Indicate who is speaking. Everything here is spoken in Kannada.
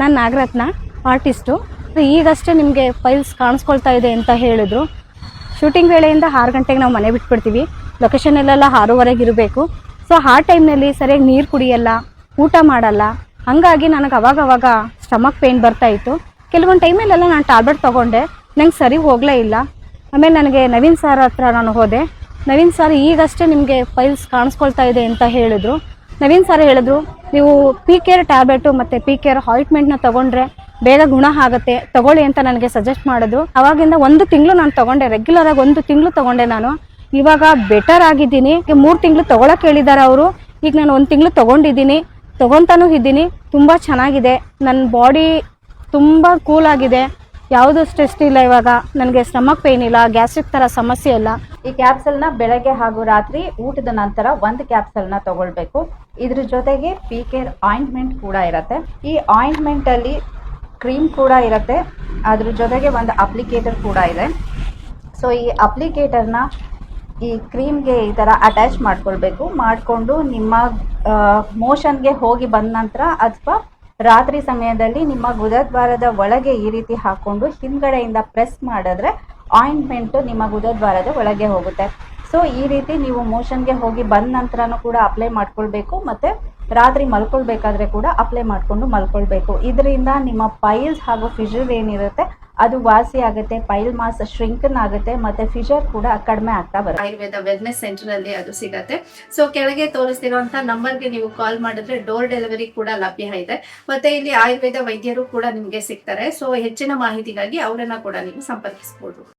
Speaker 1: ನಾನು ನಾಗರತ್ನ ಆರ್ಟಿಸ್ಟು. ಈಗಷ್ಟೇ ನಿಮಗೆ ಫೈಲ್ಸ್ ಕಾಣಿಸ್ಕೊಳ್ತಾ ಇದೆ ಅಂತ ಹೇಳಿದ್ರು. ಶೂಟಿಂಗ್ ವೇಳೆಯಿಂದ ಆರು ಗಂಟೆಗೆ ನಾವು ಮನೆ ಬಿಟ್ಬಿಡ್ತೀವಿ. ಲೊಕೇಶನಲ್ಲೆಲ್ಲ ಆರೂವರೆಗೆ ಇರಬೇಕು. ಸೊ ಆ ಟೈಮ್ನಲ್ಲಿ ಸರಿಯಾಗಿ ನೀರು ಕುಡಿಯಲ್ಲ, ಊಟ ಮಾಡಲ್ಲ. ಹಾಗಾಗಿ ನನಗೆ ಅವಾಗ ಅವಾಗ ಸ್ಟಮಕ್ ಪೇಯ್ನ್ ಬರ್ತಾ ಇತ್ತು. ಕೆಲವೊಂದು ಟೈಮಲ್ಲೆಲ್ಲ ನಾನು ಟ್ಯಾಬ್ಲೆಟ್ ತೊಗೊಂಡೆ. ನಂಗೆ ಸರಿ ಹೋಗಲೇ ಇಲ್ಲ. ಆಮೇಲೆ ನನಗೆ ನವೀನ್ ಸರ್ ಹತ್ರ ನಾನು ಹೋದೆ. ನವೀನ್ ಸರ್ ಈಗಷ್ಟೇ ನಿಮಗೆ ಫೈಲ್ಸ್ ಕಾಣಿಸ್ಕೊಳ್ತಾ ಇದೆ ಅಂತ ಹೇಳಿದ್ರು. ನವೀನ್ ಸರ್ ಹೇಳಿದ್ರು, ನೀವು ಪಿ ಕೇರ್ ಟ್ಯಾಬ್ಲೆಟು ಮತ್ತು ಪಿ ಕೇರ್ ಆಯಿಂಟ್ಮೆಂಟ್ನ ತಗೊಂಡ್ರೆ ಬೇಗ ಗುಣ ಆಗುತ್ತೆ, ತಗೊಳ್ಳಿ ಅಂತ ನನಗೆ ಸಜೆಸ್ಟ್ ಮಾಡಿದ್ರು. ಅವಾಗಿಂದ ಒಂದು ತಿಂಗಳು ನಾನು ತಗೊಂಡೆ ರೆಗ್ಯುಲರ್ ಆಗಿ ಒಂದು ತಿಂಗಳು ತಗೊಂಡೆ ನಾನು. ಇವಾಗ ಬೆಟರ್ ಆಗಿದ್ದೀನಿ. ಮೂರು ತಿಂಗಳು ತಗೊಳಕ್ ಹೇಳಿದ್ದಾರೆ ಅವರು. ಈಗ ನಾನು ಒಂದು ತಿಂಗಳು ತಗೊಂಡಿದ್ದೀನಿ, ತಗೊಂತಾನೂ ಇದ್ದೀನಿ. ತುಂಬ ಚೆನ್ನಾಗಿದೆ. ನನ್ನ ಬಾಡಿ ತುಂಬ ಕೂಲ್ ಆಗಿದೆ. ಯಾವುದು ಸ್ಟ್ರೆಸ್ ಇಲ್ಲ ಇವಾಗ. ನನಗೆ ಸ್ಟಮಕ್ ಪೇನ್ ಇಲ್ಲ, ಗ್ಯಾಸ್ಟ್ರಿಕ್ ಥರ ಸಮಸ್ಯೆ ಇಲ್ಲ.
Speaker 2: ಈ ಕ್ಯಾಪ್ಸಲ್ನ ಬೆಳಗ್ಗೆ ಹಾಗೂ ರಾತ್ರಿ ಊಟದ ನಂತರ ಒಂದು ಕ್ಯಾಪ್ಸಲ್ನ ತಗೊಳ್ಬೇಕು. ಇದ್ರ ಜೊತೆಗೆ ಪಿ ಕೇರ್ ಆಯಿಂಟ್ಮೆಂಟ್ ಕೂಡ ಇರುತ್ತೆ. ಈ ಆಯಿಂಟ್ಮೆಂಟಲ್ಲಿ ಕ್ರೀಮ್ ಕೂಡ ಇರುತ್ತೆ. ಅದ್ರ ಜೊತೆಗೆ ಒಂದು ಅಪ್ಲಿಕೇಟರ್ ಕೂಡ ಇದೆ. ಸೊ ಈ ಅಪ್ಲಿಕೇಟರ್ನ ಈ ಕ್ರೀಮ್ಗೆ ಈ ಥರ ಅಟ್ಯಾಚ್ ಮಾಡ್ಕೊಳ್ಬೇಕು. ಮಾಡಿಕೊಂಡು ನಿಮ್ಮ ಮೋಷನ್ಗೆ ಹೋಗಿ ಬಂದ ನಂತರ ಅಥವಾ ರಾತ್ರಿ ಸಮಯದಲ್ಲಿ ನಿಮ್ಮ ಗುದದ್ವಾರದ ಒಳಗೆ ಈ ರೀತಿ ಹಾಕೊಂಡು ಹಿಂದ್ಗಡೆಯಿಂದ ಪ್ರೆಸ್ ಮಾಡಿದ್ರೆ ಆಯಿಂಟ್ಮೆಂಟು ನಿಮ್ಮ ಗುದದ್ವಾರದ ಒಳಗೆ ಹೋಗುತ್ತೆ. ಸೊ ಈ ರೀತಿ ನೀವು ಮೋಷನ್ಗೆ ಹೋಗಿ ಬಂದ ನಂತರನೂ ಕೂಡ ಅಪ್ಲೈ ಮಾಡ್ಕೊಳ್ಬೇಕು ಮತ್ತೆ ರಾತ್ರಿ ಮಲ್ಕೊಳ್ಬೇಕಾದ್ರೆ ಕೂಡ ಅಪ್ಲೈ ಮಾಡಿಕೊಂಡು ಮಲ್ಕೊಳ್ಬೇಕು. ಇದರಿಂದ ನಿಮ್ಮ ಪೈಲ್ಸ್ ಹಾಗೂ ಫಿಶರ್ ಏನಿರುತ್ತೆ, ಅದು ವಾಸಿ ಆಗುತ್ತೆ ಪೈಲ್ ಮಾಸ್ ಶ್ರಿಂಕನ್ ಆಗುತ್ತೆ ಮತ್ತೆ ಫಿಶರ್ ಕೂಡ ಕಡಿಮೆ ಆಗ್ತಾ ಬರುತ್ತೆ.
Speaker 3: ಆಯುರ್ವೇದ ವೆಲ್ನೆಸ್ ಸೆಂಟರ್ ಅಲ್ಲಿ ಅದು ಸಿಗತ್ತೆ. ಸೊ ಕೆಳಗೆ ತೋರಿಸ್ತಿರುವಂತಹ ನಂಬರ್ಗೆ ನೀವು ಕಾಲ್ ಮಾಡಿದ್ರೆ ಡೋರ್ ಡೆಲಿವರಿ ಕೂಡ ಲಭ್ಯ ಇದೆ. ಮತ್ತೆ ಇಲ್ಲಿ ಆಯುರ್ವೇದ ವೈದ್ಯರು ಕೂಡ ನಿಮಗೆ ಸಿಗ್ತಾರೆ. ಸೊ ಹೆಚ್ಚಿನ ಮಾಹಿತಿಗಾಗಿ ಅವರನ್ನ ಕೂಡ ನೀವು ಸಂಪರ್ಕಿಸಬಹುದು